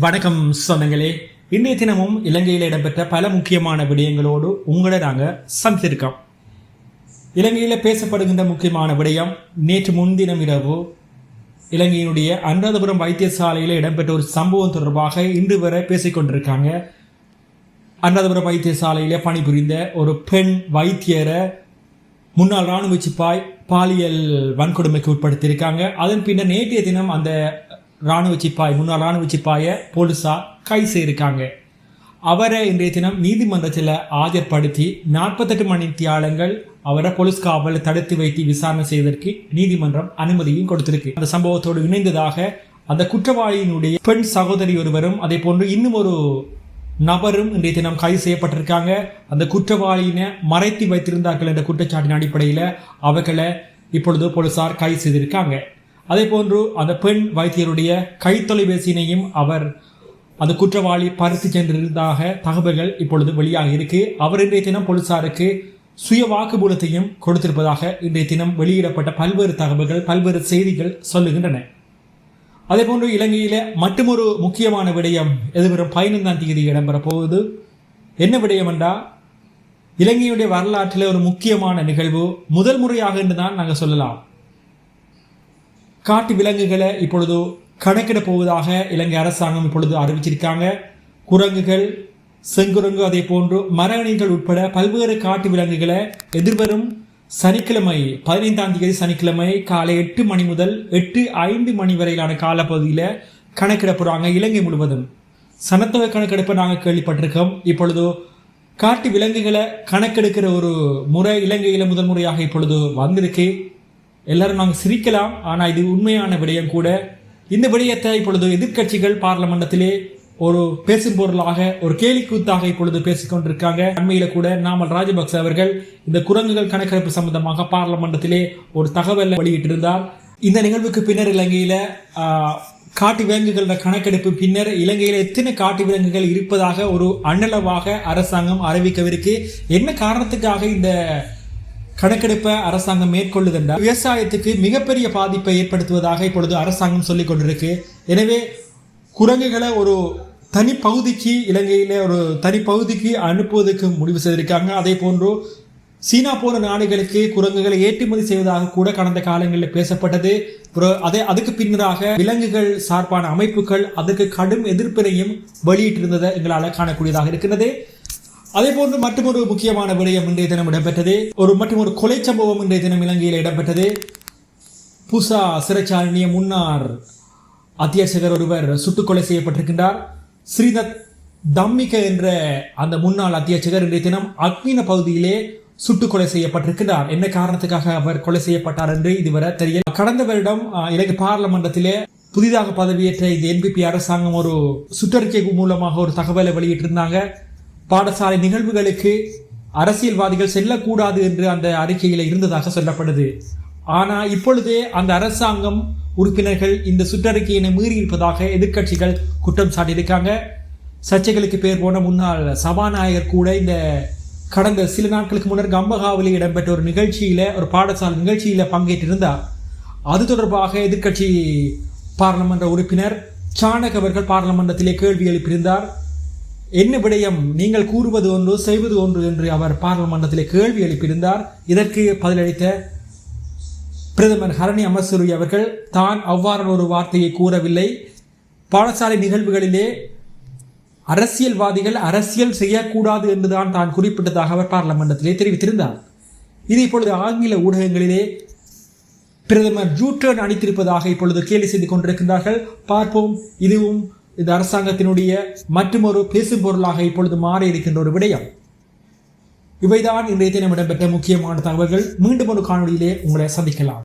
வணக்கம் சொந்தங்களே இன்றைய தினமும் இலங்கையில் இடம்பெற்ற பல முக்கியமான விடயங்களோடு உங்களை நாங்கள் சந்தித்திருக்கோம். இலங்கையில் பேசப்படுகின்ற முக்கியமான விடயம் நேற்று முன்தினம் இரவு இலங்கையினுடைய அனுராதபுரம் வைத்தியசாலையில் இடம்பெற்ற ஒரு சம்பவம் தொடர்பாக இன்று வரை பேசிக்கொண்டிருக்காங்க அனுராதபுரம் வைத்தியசாலையில் பணிபுரிந்த ஒரு பெண் வைத்தியரை முன்னாள் ராணுவ சிப்பாய் பாலியல் வன்கொடுமைக்கு உட்படுத்தியிருக்காங்க. அதன் பின்னர் நேற்றைய தினம் அந்த ராணுவ சிப்பாய் முன்னாள் ராணுவ சிப்பாயை போலீஸார் கைது செய்திருக்காங்க. அவரை இன்றைய தினம் நீதிமன்றத்தில் ஆஜர்படுத்தி நாற்பத்தெட்டு மணி தியாலங்கள் அவரை போலீஸ் காவலில் தடுத்து வைத்து விசாரணை செய்வதற்கு நீதிமன்றம் அனுமதியும் கொடுத்திருக்கு. அந்த சம்பவத்தோடு இணைந்ததாக அந்த குற்றவாளியினுடைய பெண் சகோதரி ஒருவரும் அதே போன்று இன்னும் ஒரு நபரும் இன்றைய தினம் கைது செய்யப்பட்டிருக்காங்க. அந்த குற்றவாளியினை மறைத்து வைத்திருந்தார்கள் என்ற குற்றச்சாட்டின் அடிப்படையில் அவர்களை இப்பொழுது போலீசார் கைது செய்திருக்காங்க. அதே போன்று அந்த பெண் வைத்தியருடைய கைத்தொலைபேசியினையும் அவர் அந்த குற்றவாளி பறித்து சென்றிருந்ததாக தகவல்கள் இப்பொழுது வெளியாக இருக்கு. அவர் இன்றைய தினம் போலீசாருக்கு சுய வாக்குமூலத்தையும் கொடுத்திருப்பதாக இன்றைய தினம் வெளியிடப்பட்ட பல்வேறு தகவல்கள் பல்வேறு செய்திகள் சொல்லுகின்றன. அதே போன்று இலங்கையில மற்றொரு முக்கியமான விடயம் எதிர்வரும் பதினைந்தாம் தேதி இடம்பெற போகுது. என்ன விடயம் என்றால் இலங்கையுடைய வரலாற்றில் ஒரு முக்கியமான நிகழ்வு முதல் முறையாக என்று தான் நாங்கள் சொல்லலாம். காட்டு விலங்குகளை இப்பொழுது கணக்கிட போவதாக இலங்கை அரசாங்கம் இப்பொழுது அறிவிச்சிருக்காங்க. குரங்குகள் செங்குரங்கு அதே போன்று மரணிகள் உட்பட பல்வேறு காட்டு விலங்குகளை எதிர்வரும் சனிக்கிழமை பதினைந்தாம் தேதி சனிக்கிழமை காலை எட்டு மணி முதல் எட்டு ஐந்து மணி வரையிலான காலப்பகுதியில் கணக்கிட போகிறாங்க இலங்கை முழுவதும். சனத்தொகை கணக்கெடுப்பை நாங்கள் கேள்விப்பட்டிருக்கோம். இப்பொழுது காட்டு விலங்குகளை கணக்கெடுக்கிற ஒரு முறை இலங்கையில் முதல் முறையாக இப்பொழுது வந்திருக்கு. எல்லாரும் நாங்கள் சிரிக்கலாம் ஆனால் இது உண்மையான விடயம் கூட. இந்த விடயத்தை இப்பொழுது எதிர்க்கட்சிகள் பார்லமெண்டத்திலே ஒரு பேசும் பொருளாக ஒரு கேலிக்கூத்தாக இப்பொழுது பேசிக்கொண்டிருக்காங்க அண்மையில கூட நாமல் ராஜபக்ச அவர்கள் இந்த குரங்குகள் கணக்கெடுப்பு சம்பந்தமாக பார்லமெண்டத்திலே ஒரு தகவலை வெளியிட்டிருந்தார். இந்த நிகழ்வுக்கு பின்னர் இலங்கையில காட்டு விலங்குகளோட கணக்கெடுப்பு பின்னர் இலங்கையில எத்தனை காட்டு விலங்குகள் இருப்பதாக ஒரு அண்ணளவாக அரசாங்கம் அறிவிக்கவிருக்கு. என்ன காரணத்துக்காக இந்த கணக்கெடுப்பை அரசாங்கம் மேற்கொள்ளுதென்றால் விவசாயத்துக்கு மிகப்பெரிய பாதிப்பை ஏற்படுத்துவதாக இப்பொழுது அரசாங்கம் சொல்லிக் கொண்டிருக்கு. எனவே குரங்குகளை ஒரு தனி பகுதிக்கு இலங்கையில் ஒரு தனி பகுதிக்கு அனுப்புவதற்கு முடிவு செய்திருக்காங்க. அதே போன்று சீனா போன்ற நாடுகளுக்கு குரங்குகளை ஏற்றுமதி செய்வதாக கூட கடந்த காலங்களில் பேசப்பட்டது. ஒரு அதே அதுக்கு பின்னராக விலங்குகள் சார்பான அமைப்புகள் அதற்கு கடும் எதிர்ப்பினையும் வெளியிட்டிருந்ததை எங்களால் காணக்கூடியதாக இருக்கின்றது. அதே போன்று மற்றொரு முக்கியமான விடயம் இன்றைய தினம் இடம்பெற்றது. ஒரு மற்றும் ஒரு கொலை சம்பவம் இன்றைய தினம் இலங்கையில் இடம்பெற்றது. புசா சிறைச்சாரணிய முன்னார் அத்தியட்சகர் ஒருவர் சுட்டுக்கொலை செய்யப்பட்டிருக்கின்றார். ஸ்ரீதத் தம்மிக என்ற அந்த முன்னாள் அத்தியாட்சகர் இன்றைய தினம் அக்மின பகுதியிலே சுட்டுக்கொலை செய்யப்பட்டிருக்கிறார் என்ன காரணத்துக்காக அவர் கொலை செய்யப்பட்டார் என்று இதுவரை தெரியல. கடந்த வருடம் இலங்கை பாராளுமன்றத்திலே புதிதாக பதவியேற்ற இந்த என்பிபி அரசாங்கம் ஒரு சுற்றறிக்கை மூலமாக ஒரு தகவலை வெளியிட்டிருந்தாங்க. பாடசாலை நிகழ்வுகளுக்கு அரசியல்வாதிகள் செல்லக்கூடாது என்று அந்த அறிக்கையில் இருந்ததாக சொல்லப்படுது. ஆனால் இப்பொழுது அந்த அரசாங்கம் உறுப்பினர்கள் இந்த சுற்றறிக்கையினை மீறி இருப்பதாக எதிர்க்கட்சிகள் குற்றம் சாட்டியிருக்காங்க. சர்ச்சைகளுக்கு பேர் போன முன்னாள் சபாநாயகர் கூட இந்த கடந்த சில நாட்களுக்கு முன்னர் கம்பகாவிலே இடம்பெற்ற ஒரு நிகழ்ச்சியில் ஒரு பாடசாலை நிகழ்ச்சியில் பங்கேற்றிருந்தார். அது தொடர்பாக எதிர்க்கட்சி பாராளுமன்ற உறுப்பினர் சாணக் அவர்கள் பாராளுமன்றத்திலே கேள்வி எழுப்பியிருந்தார். என்ன விடயம்? நீங்கள் கூறுவது ஒன்று செய்வது ஒன்று என்று அவர் பாராளுமன்றத்திலே கேள்வி எழுப்பியிருந்தார். இதற்கு பதிலளித்த பிரதமர் ஹரணி அமசூரி அவர்கள் தான் அவ்வாறான ஒரு வார்த்தையை கூறவில்லை. பாடசாலை நிகழ்வுகளிலே அரசியல்வாதிகள் அரசியல் செய்யக்கூடாது என்றுதான் தான் குறிப்பிட்டதாக அவர் பாராளுமன்றத்திலே தெரிவித்திருந்தார். இது இப்பொழுது ஆங்கில ஊடகங்களிலே பிரதமர் ஜூட்டர்ன் அளித்திருப்பதாக இப்பொழுது கேலி செய்து கொண்டிருக்கின்றார்கள். பார்ப்போம் இதுவும் இந்த அரசாங்கத்தினுடைய மற்றுமொரு பேசும் பொருளாக இப்பொழுது மாறி இருக்கின்ற ஒரு விடயம். இவைதான் இன்றைய தினம் இடம்பெற்ற முக்கியமான தகவல்கள். மீண்டும் ஒரு காணொளியிலே உங்களை சந்திக்கலாம்.